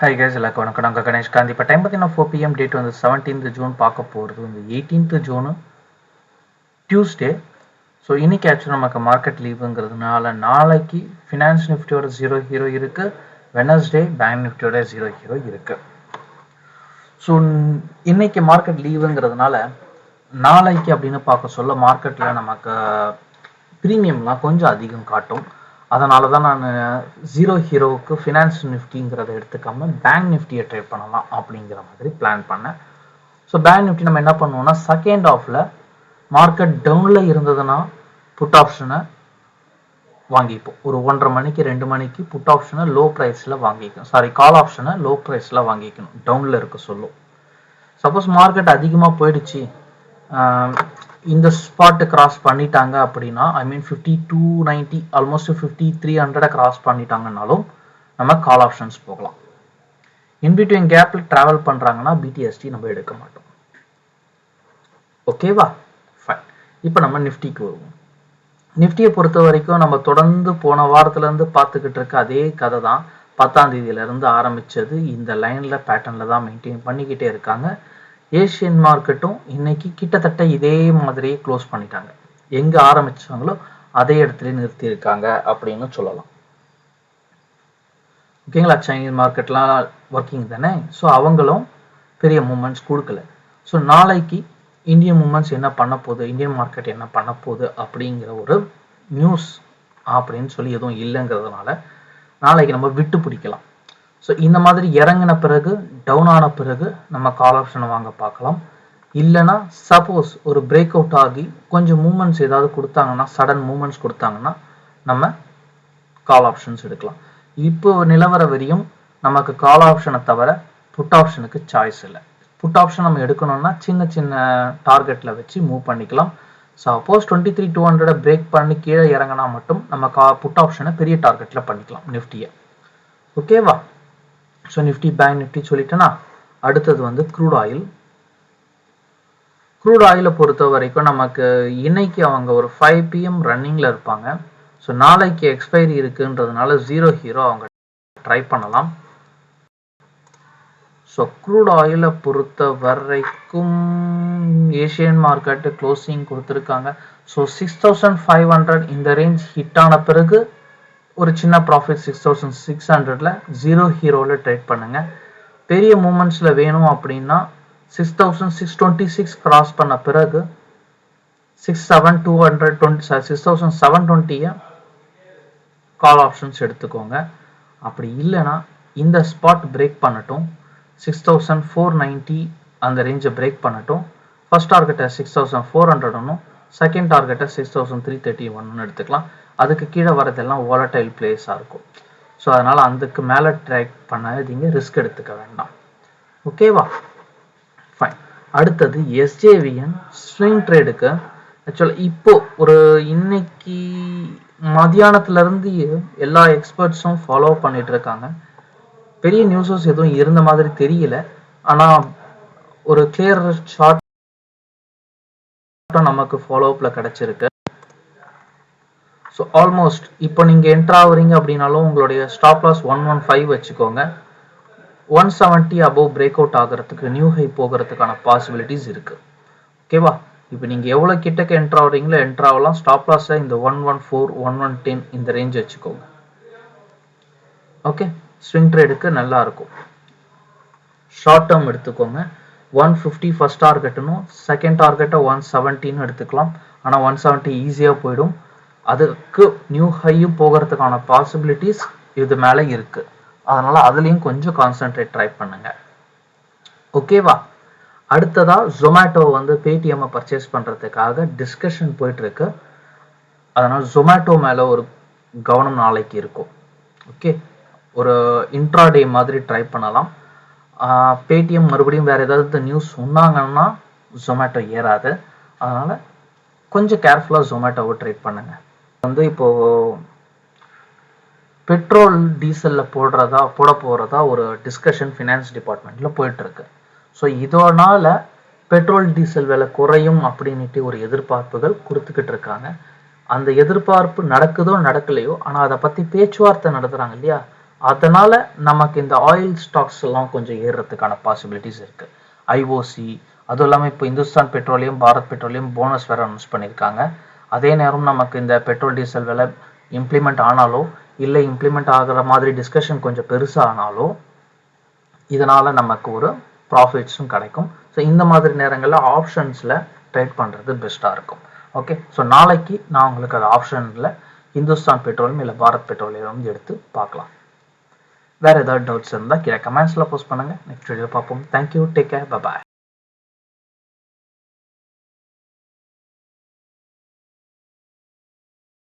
High case எல்லாருக்கும் வணக்கம். நாங்கள் கணேஷ். காந்தி. இப்போ டைம் பார்த்தீங்கன்னா ஃபோர் பிஎம் டேட் வந்து செவன்டீன்த் ஜூன் பார்க்க போகிறது வந்து எயிட்டீன்த் ஜூனு டியூஸ்டே ஸோ இன்னைக்கு ஆக்சுவலாக நமக்கு மார்க்கெட் லீவுங்கிறதுனால நாளைக்கு ஃபினான்ஸ் நிஃப்டியோட ஜீரோ ஹீரோ இருக்குது வெனஸ்டே பேங்க் நிஃப்டியோட ஜீரோ ஹீரோ இருக்குது ஸோ இன்னைக்கு மார்க்கெட் லீவுங்கிறதுனால நாளைக்கு அப்படின்னு பார்க்க சொல்ல மார்க்கெட்டில் நமக்கு ப்ரீமியம்லாம் கொஞ்சம் அதிகம் காட்டும். அதனால தான் நான் ஜீரோ ஹீரோவுக்கு ஃபினான்ஸ் நிஃப்டிங்கிறத எடுத்துக்காமல் பேங்க் நிஃப்டியை ட்ரேட் பண்ணலாம் அப்படிங்கிற மாதிரி பிளான் பண்ணேன். ஸோ பேங்க் நிஃப்டி நம்ம என்ன பண்ணுவோம்னா செகண்ட் ஆஃபில் மார்க்கெட் டவுனில் இருந்ததுன்னா புட் ஆப்ஷனை வாங்கிப்போம். ஒரு ஒன்றரை மணிக்கு ரெண்டு மணிக்கு புட் ஆப்ஷனை லோ ப்ரைஸில் வாங்கிக்கணும் சாரி கால் ஆப்ஷனை லோ ப்ரைஸில் வாங்கிக்கணும் டவுனில் இருக்க சொல்லும். சப்போஸ் மார்க்கெட் அதிகமாக போயிடுச்சு இந்த ஸ்பாட் கிராஸ் பண்ணிட்டாங்க அப்படின்னா I mean fifty two ninety almost fifty three ஹண்ட்ரடை cross பண்ணிட்டாங்கனாலும் நம்ம கால் ஆப்ஷன்ஸ் போகலாம். இன்பிட்வீன் கேப்பில் ட்ராவல் பண்ணுறாங்கன்னா பிடிஎஸ்டி நம்ம எடுக்க மாட்டோம். ஓகேவா ஃபைன் இப்போ நம்ம நிஃப்டிக்கு வருவோம். நிஃப்டியை பொறுத்த வரைக்கும் நம்ம தொடர்ந்து போன வாரத்துலேருந்து பார்த்துக்கிட்டு இருக்க அதே கதை தான் பத்தாம் தேதியிலேருந்து ஆரம்பித்தது இந்த லைனில் பேட்டர்னில் தான் மெயின்டைன் பண்ணிக்கிட்டே இருக்காங்க. ஏஷியன் மார்க்கெட்டும் இன்னைக்கு கிட்டத்தட்ட இதே மாதிரியே க்ளோஸ் பண்ணிட்டாங்க. எங்கே ஆரம்பிச்சாங்களோ அதே இடத்துல நிறுத்தியிருக்காங்க அப்படின்னு சொல்லலாம். ஓகேங்களா சைனீஸ் மார்க்கெட்லாம் ஒர்க்கிங் தானே? ஸோ அவங்களும் பெரிய மூமெண்ட்ஸ் கொடுக்கல. ஸோ நாளைக்கு இந்தியன் மூமெண்ட்ஸ் என்ன பண்ண போகுது? இந்தியன் மார்க்கெட் என்ன பண்ண போகுது? அப்படிங்கிற ஒரு நியூஸ் அப்படின்னு சொல்லி எதுவும் இல்லைங்கிறதுனால நாளைக்கு நம்ம விட்டு பிடிக்கலாம். ஸோ இந்த மாதிரி இறங்கின பிறகு டவுன் ஆன பிறகு நம்ம கால் ஆப்ஷனை வாங்க பார்க்கலாம். இல்லைன்னா சப்போஸ் ஒரு பிரேக் அவுட் ஆகி கொஞ்சம் மூமெண்ட்ஸ் ஏதாவது கொடுத்தாங்கன்னா சடன் மூமெண்ட்ஸ் கொடுத்தாங்கன்னா நம்ம கால் ஆப்ஷன்ஸ் எடுக்கலாம். இப்போ நிலவர வரையும் நமக்கு கால் ஆப்ஷனை தவிர புட் ஆப்ஷனுக்கு சாய்ஸ் இல்லை. புட் ஆப்ஷன் நம்ம எடுக்கணும்னா சின்ன சின்ன டார்கெட்டில் வச்சு மூவ் பண்ணிக்கலாம். சப்போஸ் டுவெண்ட்டி த்ரீ டூ ஹண்ட்ரடை பிரேக் பண்ணி கீழே இறங்கினா மட்டும் நம்ம கா புட் ஆப்ஷனை பெரிய டார்கெட்டில் பண்ணிக்கலாம் நிஃப்டியை ஓகேவா ஸோ நிஃப்டி பேங்க் நிஃப்டி சொல்லிட்டேன்னா அடுத்தது வந்து க்ரூட் ஆயில் க்ரூட் ஆயிலை பொறுத்த வரைக்கும் நமக்கு இன்னைக்கு அவங்க ஒரு ஃபைவ் பிஎம் ரன்னிங்கில் இருப்பாங்க. ஸோ நாளைக்கு எக்ஸ்பைரி இருக்குன்றதுனால ஜீரோ ஹீரோ அவங்க ட்ரை பண்ணலாம். ஸோ க்ரூட் ஆயிலை பொறுத்த வரைக்கும் ஏஷியன் மார்க்கெட்டு க்ளோசிங் கொடுத்துருக்காங்க. So six thousand five hundred இந்த ரேஞ்ச் ஹிட் ஆன பிறகு ஒரு சின்ன ப்ராஃபிட் சிக்ஸ் தௌசண்ட் சிக்ஸ் ஹண்ட்ரட்ல ஜீரோ ஹீரோவில் ட்ரேட் பண்ணுங்க. பெரிய மூமெண்ட்ஸில் வேணும் அப்படின்னா six thousand six twenty six cross பண்ண பிறகு six seven two hundred twenty six thousand seven டுவெண்ட்டியை call options எடுத்துக்கோங்க. அப்படி இல்லைன்னா இந்த ஸ்பாட் பிரேக் பண்ணட்டும். சிக்ஸ் தௌசண்ட் ஃபோர் நைன்ட்டி அந்த ரேஞ்சை பிரேக் பண்ணட்டும். ஃபர்ஸ்ட் டார்கெட்டை சிக்ஸ் தௌசண்ட் ஃபோர் ஹண்ட்ரட் ஒன்றும் செகண்ட் டார்கெட்டை சிக்ஸ் தௌசண்ட் த்ரீ தேர்ட்டி ஒன்னு எடுத்துக்கலாம். அதுக்கு கீழே வரதெல்லாம் ஓலட்டைல் பிளேஸாக இருக்கும். ஸோ அதனால் அதுக்கு மேலே ட்ராக் பண்ணாதீங்க ரிஸ்க் எடுத்துக்க வேண்டாம். ஓகேவா ஃபைன் அடுத்தது எஸ்ஜேவிஎன் ஸ்விங் ட்ரேடுக்கு ஆக்சுவலாக இப்போ ஒரு இன்னைக்கு மதியானத்துலேருந்து எல்லா எக்ஸ்பர்ட்ஸும் ஃபாலோ பண்ணிட்டு இருக்காங்க. பெரிய நியூஸஸ் எதுவும் இருந்த மாதிரி தெரியல. ஆனால் ஒரு கிளியர் ஷார்ட் நமக்கு ஃபாலோ அப்பில் கிடச்சிருக்கு. ஸோ ஆல்மோஸ்ட் இப்போ நீங்கள் என்ட்ரு ஆகுறீங்க அப்படின்னாலும் உங்களுடைய stop loss one one five வச்சுக்கோங்க. One seventy above break out ஆகிறதுக்கு நியூ ஹை போகிறதுக்கான பாசிபிலிட்டிஸ் இருக்குது ஓகேவா இப்போ நீங்கள் எவ்வளோ கிட்டக்கு என்ட்ரு ஆகுறீங்களோ என்ட்ரு ஆகலாம். ஸ்டாப் லாஸை இந்த one one four one one ten இந்த ரேஞ்ச் வச்சுக்கோங்க. ஓகே ஸ்விங் ட்ரேடுக்கு நல்லா இருக்கும். ஷார்ட் டேர்ம் எடுத்துக்கோங்க. ஒன் ஃபிஃப்டி ஃபஸ்ட் டார்கெட்டுனும் செகண்ட் டார்கெட்டை ஒன் செவன்ட்டின்னு எடுத்துக்கலாம். ஆனால் ஒன் செவன்ட்டி ஈஸியாக போயிடும். அதுக்கு நியூ ஹையும் போகிறதுக்கான பாசிபிலிட்டிஸ் இது மேலே இருக்கு. அதனால அதுலேயும் கொஞ்சம் கான்சென்ட்ரேட் ட்ரை பண்ணுங்க. ஓகேவா அடுத்ததா ஜொமேட்டோ வந்து பேடிஎம்மை பர்ச்சேஸ் பண்ணுறதுக்காக டிஸ்கஷன் போயிட்டு இருக்கு ஜொமேட்டோ மேலே ஒரு கவனம் நாளைக்கு இருக்கும். ஓகே ஒரு இன்ட்ராடே மாதிரி ட்ரை பண்ணலாம். பேடிஎம் மறுபடியும் வேறு ஏதாவது நியூஸ் சொன்னாங்கன்னா ஜொமேட்டோ ஏறாது. அதனால் கொஞ்சம் கேர்ஃபுல்லாக ஜொமேட்டோவை ட்ரேட் பண்ணுங்கள் வந்து இப்போ பெட்ரோல் டீசல்ல போடுறதா போட போறதா ஒரு டிஸ்கஷன் ஃபினான்ஸ் டிபார்ட்மெண்ட்ல போயிட்டு இருக்கு ஸோ இதனால பெட்ரோல் டீசல் விலை குறையும் அப்படின்ட்டு ஒரு எதிர்பார்ப்புகள் கொடுத்துக்கிட்டு இருக்காங்க. அந்த எதிர்பார்ப்பு நடக்குதோ நடக்கலையோ ஆனால் அதை பற்றி பேச்சுவார்த்தை நடத்துகிறாங்க இல்லையா? அதனால நமக்கு இந்த ஆயில் ஸ்டாக்ஸ் எல்லாம் கொஞ்சம் ஏறுறதுக்கான பாசிபிலிட்டிஸ் இருக்கு. ஐஓசி அதுவும் இல்லாமல் இப்போ Hindustan petroleum Bharat petroleum bonus வேற அனௌன்ஸ் பண்ணியிருக்காங்க. அதே நேரம் நமக்கு இந்த பெட்ரோல் டீசல் விலை இம்ப்ளிமெண்ட் ஆனாலோ இல்லை இம்ப்ளிமெண்ட் ஆகிற மாதிரி டிஸ்கஷன் கொஞ்சம் பெருசாக ஆனாலோ இதனால் நமக்கு ஒரு ப்ராஃபிட்ஸும் கிடைக்கும். ஸோ இந்த மாதிரி நேரங்களில் ஆப்ஷன்ஸில் ட்ரேட் பண்ணுறது பெஸ்ட்டாக இருக்கும். ஓகே ஸோ நாளைக்கு நான் உங்களுக்கு அது ஆப்ஷனில் இந்துஸ்தான் பெட்ரோலியம் இல்லை பாரத் பெட்ரோலியம் எடுத்து பார்க்கலாம். வேறு ஏதாவது டவுட்ஸ் இருந்தால் கீழே கமெண்ட்ஸில் போஸ்ட் பண்ணுங்கள் நெக்ஸ்ட் வீடியோ பார்ப்போம். Thank you take care bye